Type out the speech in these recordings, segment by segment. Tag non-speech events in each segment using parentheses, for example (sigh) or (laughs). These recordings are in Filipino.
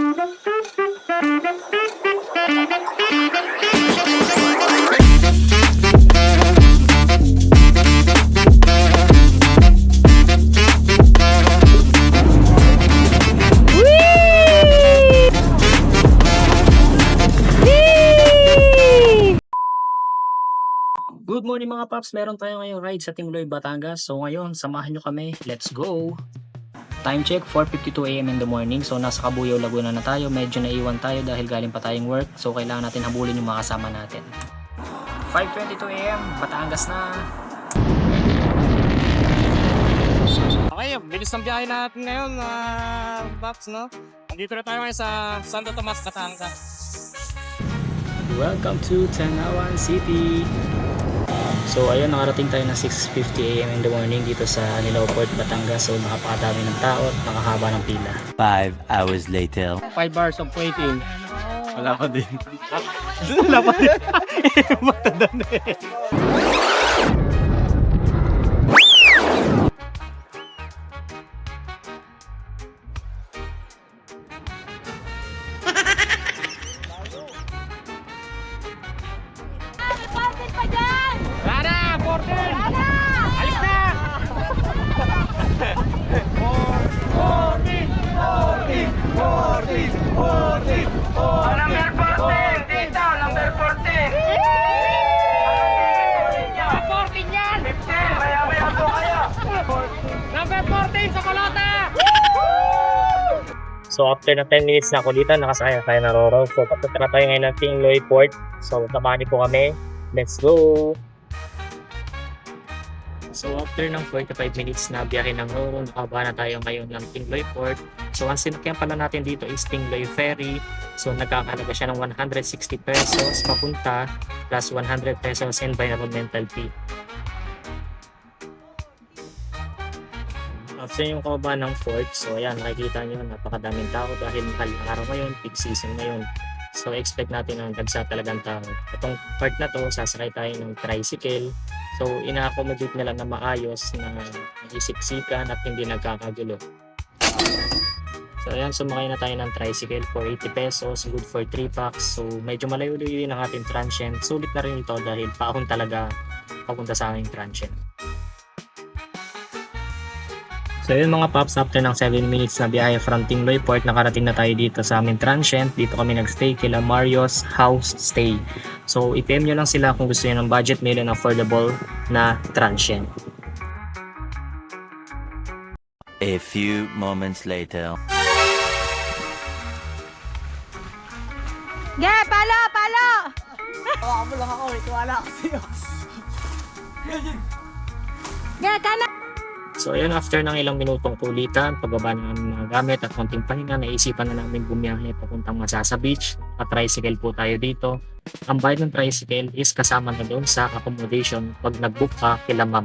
Good morning mga paps! Meron tayo ngayong ride sa Tingloy, Batangas. So ngayon, samahan nyo kami. Let's go! Time check, 4.52am in the morning. So nasa Kabuyaw, Laguna na tayo. Medyo naiwan tayo dahil galing pa tayong work. So kailangan natin habulin yung mga kasama natin. 5.22am, Batangas na! Okay, bilis ng biyahe natin ngayon, mga Paps, no? Nandito na tayo ngayon sa Santo Tomas, Batangas. Welcome to Tanawan City! So ayun, nakarating tayo ng 6.50am in the morning dito sa Nilaw Port, Batangas. So nakapakadami ng tao at nakahaba ng pila. Five hours later. 5 hours of waiting. Wala pa din. (laughs) Wala pa din. (laughs) Matanda na eh. So after ng 10 minutes na kulitan, nakasaya tayo na Roro. So papunta na tayo ngayon ng Tingloy Port. So tamani po kami. Let's go! So after ng 45 minutes na biyahe ng Roro, nakaba na tayo ngayon ng Tingloy Port. So ang sinakyan pala natin dito is Tingloy Ferry. So nagkakalaga siya ng 160 pesos papunta plus 100 pesos environmental fee. After yung kababa ng fort, so ayan, nakikita nyo, napakadaming tao dahil mahal na araw ngayon, peak season ngayon. So expect natin ang dagsa talagang tao. Itong fort na to, sasakay tayo ng tricycle. So ina-accommodate nila na maayos na isiksikan at hindi nagkakagulo. So ayan, sumakay na tayo ng tricycle for 80 pesos, good for 3 packs. So medyo malayo-layo ang ating transient. Sulit na rin ito dahil paahon talaga papunta sa aming transient. So yun mga paps, after ng 7 minutes na biyahe from Tingloy Port, nakarating na tayo dito sa aming transient. Dito kami nagstay kila Mario's House Stay. So i-PM nyo lang sila kung gusto nyo ng budget meal and affordable na transient. A few moments later. Ge, palo, palo! Ge, kana! So ayun, after ng ilang minutong kulitan, pagbaba ng aming mga gamit at konting pahinga, naisipan na namin bumiyahe papuntang Masasa Beach. Naka-tricycle po tayo dito. Ang bayad ng tricycle is kasama na doon sa accommodation pag nag-book ka kila ma'am.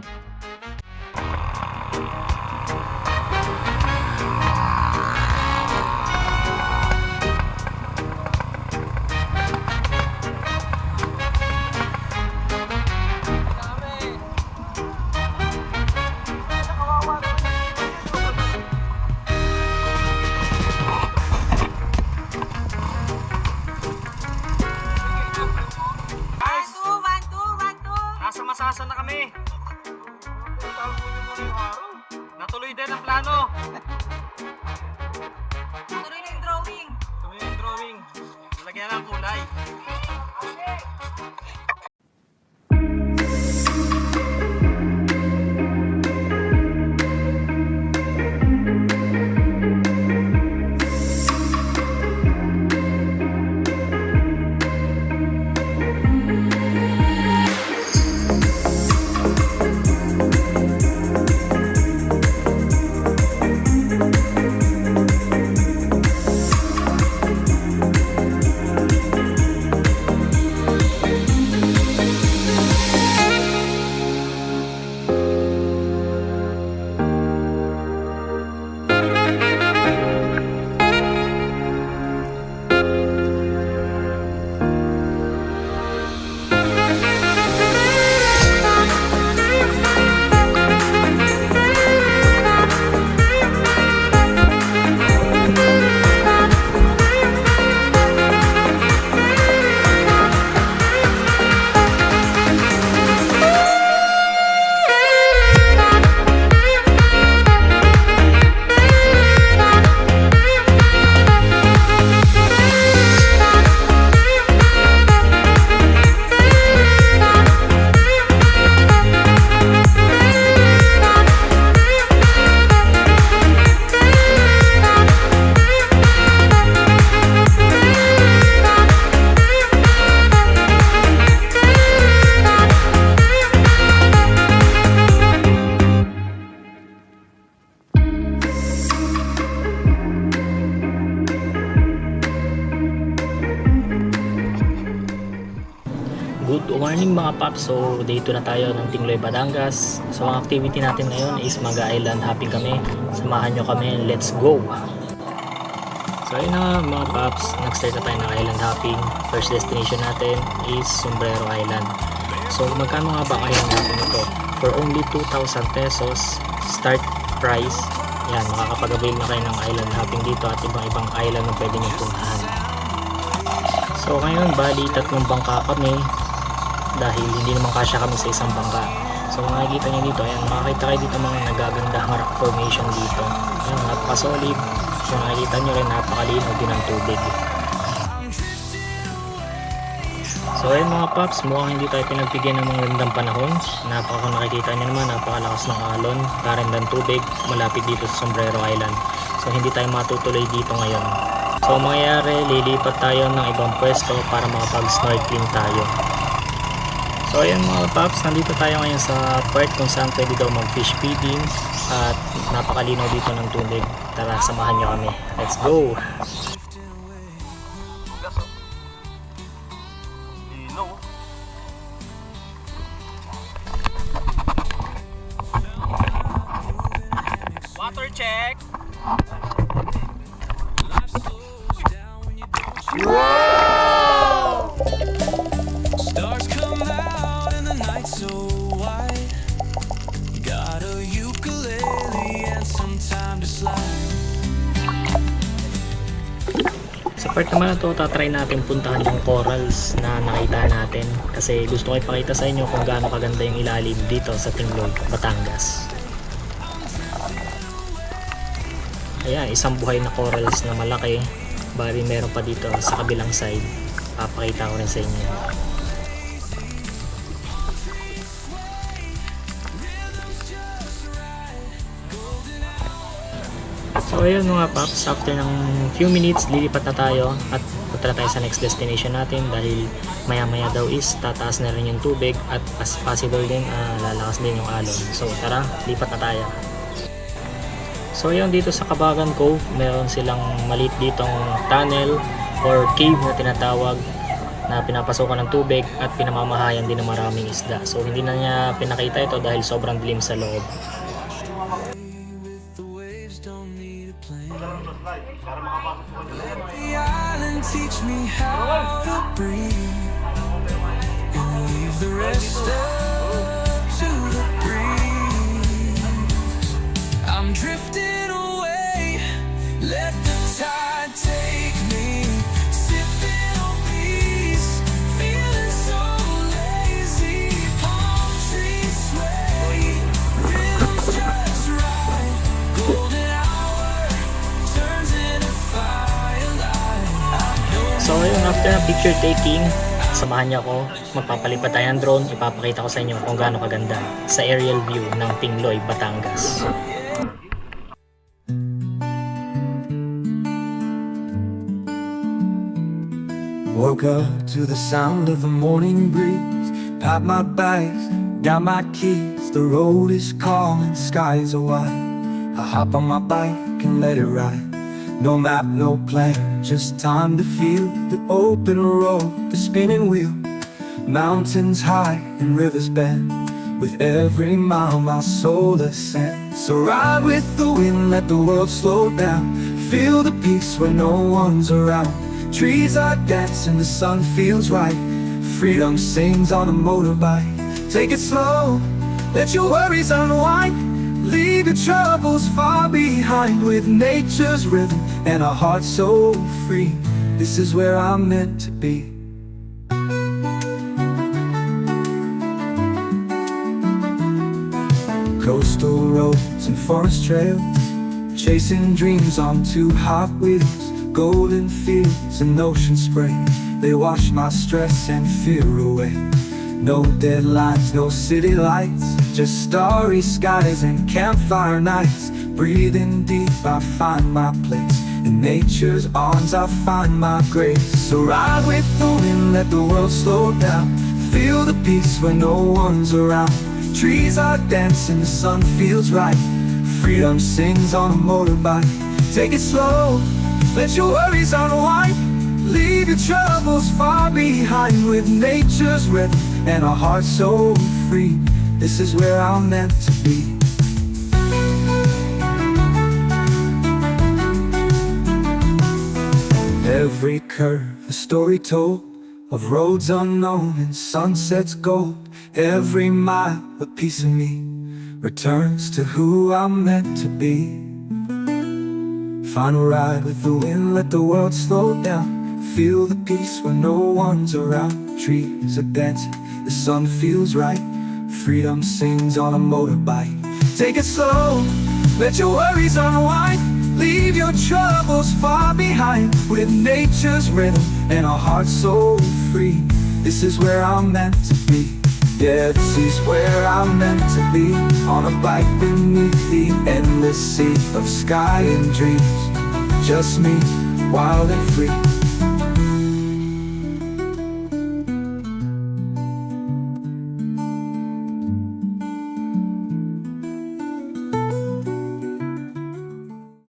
Mga paps. So, day 2 na tayo ng Tingloy, Batangas. So, ang activity natin ngayon is mag-island hopping kami. Samahan nyo kami. Let's go! So, ayun na mga paps. Nag-start na tayo ng island hopping. First destination natin is Sombrero Island. So, magkano nga ba island hopping ito? For only 2,000 pesos start price. Yan, makakapag-avail na kayo ng island hopping dito at ibang-ibang island na pwede nyo puntahan. So ngayon, bali tatlong bangka kami dahil hindi naman kasya kami sa isang bangka. So makikita nyo dito, ayan, makakita kayo dito mga nagagandang rock formation dito. Ayan, napaka-solid. So nakikita nyo rin, napakalinaw din ang tubig. So ayun mga paps, mukhang hindi tayo pinagbigyan ng mga gandang panahon. Napaka nakikita nyo naman, napakalakas ng alon, karandang tubig, malapit dito sa Sombrero Island. So hindi tayo matutuloy dito ngayon. So ang mangyayari, lilipat tayo ng ibang pwesto para makapag-snorkeling tayo. So ayan mga paps, nandito tayo ngayon sa part kung saan pwede daw mag-fish feeding at napakalinaw dito ng tubig. Tara, samahan nyo kami. Let's go! Water check. Stars part naman na to, tatry natin puntahan yung corals na nakita natin kasi gusto ko ipakita sa inyo kung gaano kaganda yung ilalim dito sa Tingloy, Batangas. Ayan, isang buhay na corals na malaki. Bali meron pa dito sa kabilang side. Papakita ko rin sa inyo. So ayun mga paps, after ng few minutes, lilipat na tayo at punta na tayo sa next destination natin dahil maya maya daw is tataas na rin yung tubig at as possible din ah, lalakas din yung alon. So tara, lipat na tayo. So yun dito sa Kabagan Cove, meron silang malit ditong tunnel or cave na tinatawag na pinapasokan ng tubig at pinamamahayan din ng maraming isda. So hindi na niya pinakita ito dahil sobrang dilim sa loob. Teach me how to breathe. And leave the rest So ayun, after ng picture taking, samahan niyo ako, magpapalipad tayo ng drone, ipapakita ko sa inyo kung gaano kaganda sa aerial view ng Tingloy, Batangas. Woke up to the sound of the morning breeze. Packed my bags, got my keys. The road is calling, skies are wide. I hop on my bike and let it ride. No map, no plan, just time to feel the open road, the spinning wheel. Mountains high and rivers bend. With every mile, my soul ascends. So ride with the wind, let the world slow down. Feel the peace when no one's around. Trees are dancing, the sun feels right. Freedom sings on a motorbike. Take it slow, let your worries unwind. Leave your troubles far behind with nature's rhythm and a heart so free. This is where I'm meant to be. Coastal roads and forest trails, chasing dreams on two hot wheels. Golden fields and ocean spray, they wash my stress and fear away. No deadlines, no city lights, just starry skies and campfire nights. Breathing deep, I find my place. In nature's arms, I find my grace. So ride with the wind, let the world slow down. Feel the peace when no one's around. Trees are dancing, the sun feels right. Freedom sings on a motorbike. Take it slow, let your worries unwind. Leave your troubles far behind with nature's rhythm and a heart so free. This is where I'm meant to be. Every curve, a story told of roads unknown and sunsets gold. Every mile, a piece of me returns to who I'm meant to be. Final ride with the wind, let the world slow down. Feel the peace when no one's around. Trees are dancing, the sun feels right. Freedom sings on a motorbike. Take it slow, let your worries unwind. Leave your troubles far behind with nature's rhythm and our hearts so free. This is where I'm meant to be. Yeah, this is where I'm meant to be. On a bike beneath the endless sea of sky and dreams. Just me, wild and free.